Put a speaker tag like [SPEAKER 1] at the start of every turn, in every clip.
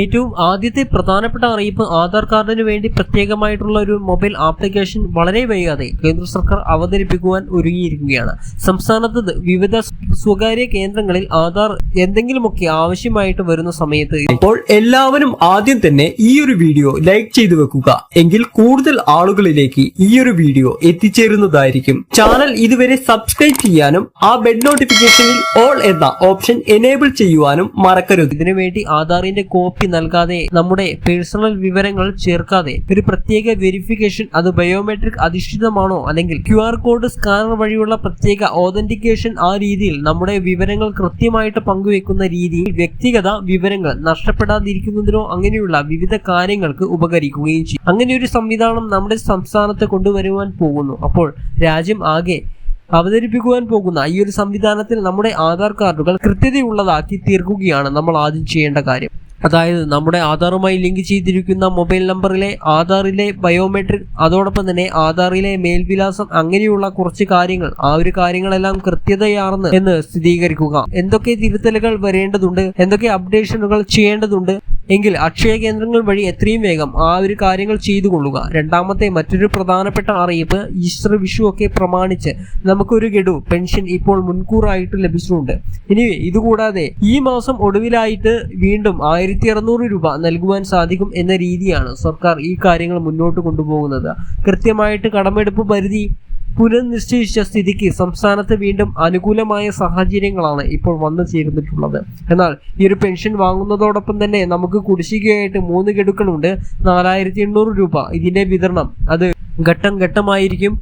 [SPEAKER 1] ഏറ്റവും ആദ്യത്തെ പ്രധാനപ്പെട്ട അറിയിപ്പ് ആധാർ കാർഡിന് വേണ്ടി പ്രത്യേകമായിട്ടുള്ള ഒരു മൊബൈൽ ആപ്ലിക്കേഷൻ വളരെ വൈകാതെ കേന്ദ്ര സർക്കാർ അവതരിപ്പിക്കുവാൻ ഒരുങ്ങിയിരിക്കുകയാണ്. സംസ്ഥാനത്ത് വിവിധ സ്വകാര്യ കേന്ദ്രങ്ങളിൽ ആധാർ എന്തെങ്കിലുമൊക്കെ ആവശ്യമായിട്ട് വരുന്ന സമയത്ത്
[SPEAKER 2] അപ്പോൾ എല്ലാവരും ആദ്യം തന്നെ ഈ ഒരു വീഡിയോ ലൈക്ക് ചെയ്തു വെക്കുക. എങ്കിൽ കൂടുതൽ ആളുകളിലേക്ക് ഈ ഒരു വീഡിയോ എത്തിച്ചേരുന്നതായിരിക്കും. ചാനൽ ഇതുവരെ സബ്സ്ക്രൈബ് ചെയ്യാനും ആ ബെഡ് നോട്ടിഫിക്കേഷനിൽ ഓൾ എന്ന ഓപ്ഷൻ എനേബിൾ ചെയ്യുവാനും മറക്കരുത്.
[SPEAKER 1] ഇതിനുവേണ്ടി ആധാറിന്റെ കോപ്പി നൽകാതെ നമ്മുടെ പേഴ്സണൽ വിവരങ്ങൾ ചേർക്കാതെ ഒരു പ്രത്യേക വെരിഫിക്കേഷൻ അത് ബയോമെട്രിക് അധിഷ്ഠിതമാണോ അല്ലെങ്കിൽ ക്യു ആർ കോഡ് സ്കാനർ വഴിയുള്ള പ്രത്യേക ഓതന്റിക്കേഷൻ ആ രീതിയിൽ നമ്മുടെ വിവരങ്ങൾ കൃത്യമായിട്ട് പങ്കുവെക്കുന്ന രീതിയിൽ വ്യക്തിഗത വിവരങ്ങൾ നഷ്ടപ്പെടാതിരിക്കുന്നതിനോ അങ്ങനെയുള്ള വിവിധ കാര്യങ്ങൾക്ക് ഉപകരിക്കുകയും ചെയ്യും. അങ്ങനെ ഒരു സംവിധാനം നമ്മുടെ സംസ്ഥാനത്ത് കൊണ്ടുവരുവാൻ പോകുന്നു. അപ്പോൾ രാജ്യം ആകെ അവതരിപ്പിക്കുവാൻ പോകുന്ന ഈ ഒരു സംവിധാനത്തിൽ നമ്മുടെ ആധാർ കാർഡുകൾ കൃത്യതയുള്ളതാക്കി തീർക്കുകയാണ് നമ്മൾ ആദ്യം ചെയ്യേണ്ട കാര്യം. അതായത് നമ്മുടെ ആധാറുമായി ലിങ്ക് ചെയ്തിരിക്കുന്ന മൊബൈൽ നമ്പറിലെ ആധാറിലെ ബയോമെട്രിക് അതോടൊപ്പം തന്നെ ആധാറിലെ മേൽവിലാസം അങ്ങനെയുള്ള കുറച്ച് കാര്യങ്ങൾ ആ ഒരു കാര്യങ്ങളെല്ലാം കൃത്യതയാർന്ന് എന്ന് സ്ഥിരീകരിക്കുക. എന്തൊക്കെ തിരുത്തലുകൾ വരേണ്ടതുണ്ട്? എന്തൊക്കെ അപ്ഡേഷനുകൾ ചെയ്യേണ്ടതുണ്ട്? എങ്കിൽ അക്ഷയ കേന്ദ്രങ്ങൾ വഴി എത്രയും വേഗം ആ ഒരു കാര്യങ്ങൾ ചെയ്തു കൊള്ളുക രണ്ടാമത്തെ മറ്റൊരു പ്രധാനപ്പെട്ട അറിയിപ്പ് ഈസ്റ്റർ വിഷു ഒക്കെ പ്രമാണിച്ച് നമുക്കൊരു ഗഡു പെൻഷൻ ഇപ്പോൾ മുൻകൂറായിട്ട് ലഭിച്ചിട്ടുണ്ട്. ഇനി ഇതുകൂടാതെ ഈ മാസം ഒടുവിലായിട്ട് വീണ്ടും ആയിരത്തി അറുന്നൂറ് രൂപ നൽകുവാൻ സാധിക്കും എന്ന രീതിയാണ് സർക്കാർ ഈ കാര്യങ്ങൾ മുന്നോട്ട് കൊണ്ടുപോകുന്നത്. കൃത്യമായിട്ട് കടമെടുപ്പ് പരിധി പുനർനിശ്ചയിച്ച സ്ഥിതിക്ക് സംസ്ഥാനത്ത് വീണ്ടും അനുകൂലമായ സാഹചര്യങ്ങളാണ് ഇപ്പോൾ വന്നു ചേർന്നിട്ടുള്ളത് എന്നാൽ ഈ ഒരു പെൻഷൻ വാങ്ങുന്നതോടൊപ്പം തന്നെ നമുക്ക് കുടിശ്ശികയായിട്ട് മൂന്ന് ഗഡുക്കളുണ്ട്. നാലായിരത്തി എണ്ണൂറ് രൂപ ഇതിന്റെ വിതരണം അത് ഘട്ടം ഘട്ടമായിരിക്കും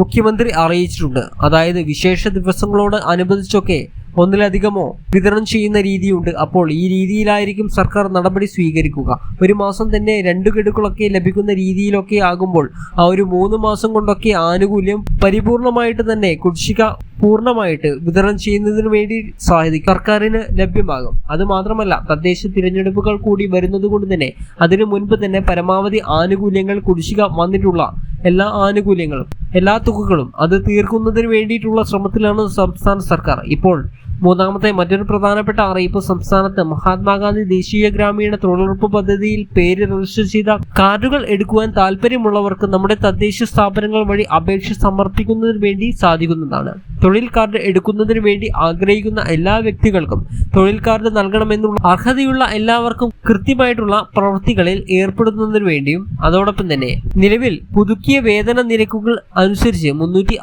[SPEAKER 1] മുഖ്യമന്ത്രി അറിയിച്ചിട്ടുണ്ട്. അതായത് വിശേഷ ദിവസങ്ങളോട് അനുബന്ധിച്ചൊക്കെ ഒന്നിലധികമോ വിതരണം ചെയ്യുന്ന രീതിയുണ്ട്. അപ്പോൾ ഈ രീതിയിലായിരിക്കും സർക്കാർ നടപടി സ്വീകരിക്കുക. ഒരു മാസം തന്നെ രണ്ടു ഗഡുക്കളൊക്കെ ലഭിക്കുന്ന രീതിയിലൊക്കെ ആകുമ്പോൾ ആ ഒരു മൂന്ന് മാസം കൊണ്ടൊക്കെ ആനുകൂല്യം പരിപൂർണമായിട്ട് തന്നെ കുടിശ്ശിക പൂർണമായിട്ട് വിതരണം ചെയ്യുന്നതിന് വേണ്ടി സാധിക്കും സർക്കാരിന് ലഭ്യമാകും. അത് മാത്രമല്ല തദ്ദേശ തിരഞ്ഞെടുപ്പുകൾ കൂടി വരുന്നത് കൊണ്ട് തന്നെ അതിനു മുൻപ് തന്നെ പരമാവധി ആനുകൂല്യങ്ങൾ കുടിശ്ശിക വന്നിട്ടുള്ള എല്ലാ ആനുകൂല്യങ്ങളും എല്ലാ തുകകളും അത് തീർക്കുന്നതിന് വേണ്ടിയിട്ടുള്ള ശ്രമത്തിലാണ് സംസ്ഥാന സർക്കാർ. ഇപ്പോൾ മൂന്നാമത്തെ മറ്റൊരു പ്രധാനപ്പെട്ട അറിയിപ്പ് സംസ്ഥാനത്ത് മഹാത്മാഗാന്ധി ദേശീയ ഗ്രാമീണ തൊഴിലുറപ്പ് പദ്ധതിയിൽ പേര് രജിസ്റ്റർ ചെയ്ത കാർഡുകൾ എടുക്കുവാൻ താല്പര്യമുള്ളവർക്ക് നമ്മുടെ തദ്ദേശ സ്ഥാപനങ്ങൾ വഴി അപേക്ഷ സമർപ്പിക്കുന്നതിന് വേണ്ടി സാധിക്കുന്നതാണ്. തൊഴിൽ കാർഡ് എടുക്കുന്നതിന് വേണ്ടി ആഗ്രഹിക്കുന്ന എല്ലാ വ്യക്തികൾക്കും തൊഴിൽ കാർഡ് നൽകണമെന്നുള്ള അർഹതയുള്ള എല്ലാവർക്കും കൃത്യമായിട്ടുള്ള പ്രവൃത്തികളിൽ ഏർപ്പെടുന്നതിന് വേണ്ടിയും അതോടൊപ്പം തന്നെ നിലവിൽ പുതുക്കിയ വേതന നിരക്കുകൾ അനുസരിച്ച് മുന്നൂറ്റി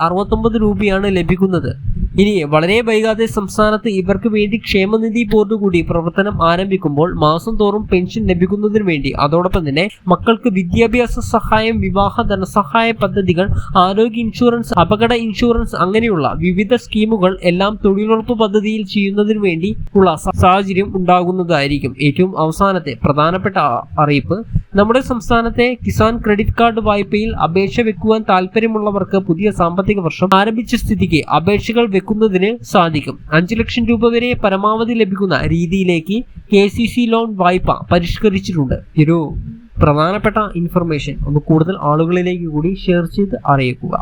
[SPEAKER 1] രൂപയാണ് ലഭിക്കുന്നത്. ഇനി വളരെ വൈകാതെ സംസ്ഥാനത്ത് ഇവർക്ക് വേണ്ടി ക്ഷേമനിധി ബോർഡ് കൂടി പ്രവർത്തനം ആരംഭിക്കുമ്പോൾ മാസം തോറും പെൻഷൻ ലഭിക്കുന്നതിന് വേണ്ടി. അതോടൊപ്പം തന്നെ മക്കൾക്ക് വിദ്യാഭ്യാസ സഹായം വിവാഹ ധനസഹായ പദ്ധതികൾ ആരോഗ്യ ഇൻഷുറൻസ് അപകട ഇൻഷുറൻസ് അങ്ങനെയുള്ള വിവിധ സ്കീമുകൾ എല്ലാം തൊഴിലുറപ്പ് പദ്ധതിയിൽ ചെയ്യുന്നതിന് വേണ്ടി ഉള്ള സാഹചര്യം ഉണ്ടാകുന്നതായിരിക്കും. ഏറ്റവും അവസാനത്തെ പ്രധാനപ്പെട്ട അറിയിപ്പ്. നമ്മുടെ സംസ്ഥാനത്തെ കിസാൻ ക്രെഡിറ്റ് കാർഡ് വായ്പയിൽ അപേക്ഷ വെക്കുവാൻ താല്പര്യമുള്ളവർക്ക് പുതിയ സാമ്പത്തിക വർഷം ആരംഭിച്ച സ്ഥിതിക്ക് അപേക്ഷകൾ വെക്കുന്നതിന് സാധിക്കും. അഞ്ചു ലക്ഷം രൂപ വരെ പരമാവധി ലഭിക്കുന്ന രീതിയിലേക്ക് കെ ലോൺ വായ്പ പരിഷ്കരിച്ചിട്ടുണ്ട്. ഒരു പ്രധാനപ്പെട്ട ഇൻഫർമേഷൻ ഒന്ന് കൂടുതൽ ആളുകളിലേക്ക് കൂടി ഷെയർ ചെയ്ത് അറിയിക്കുക.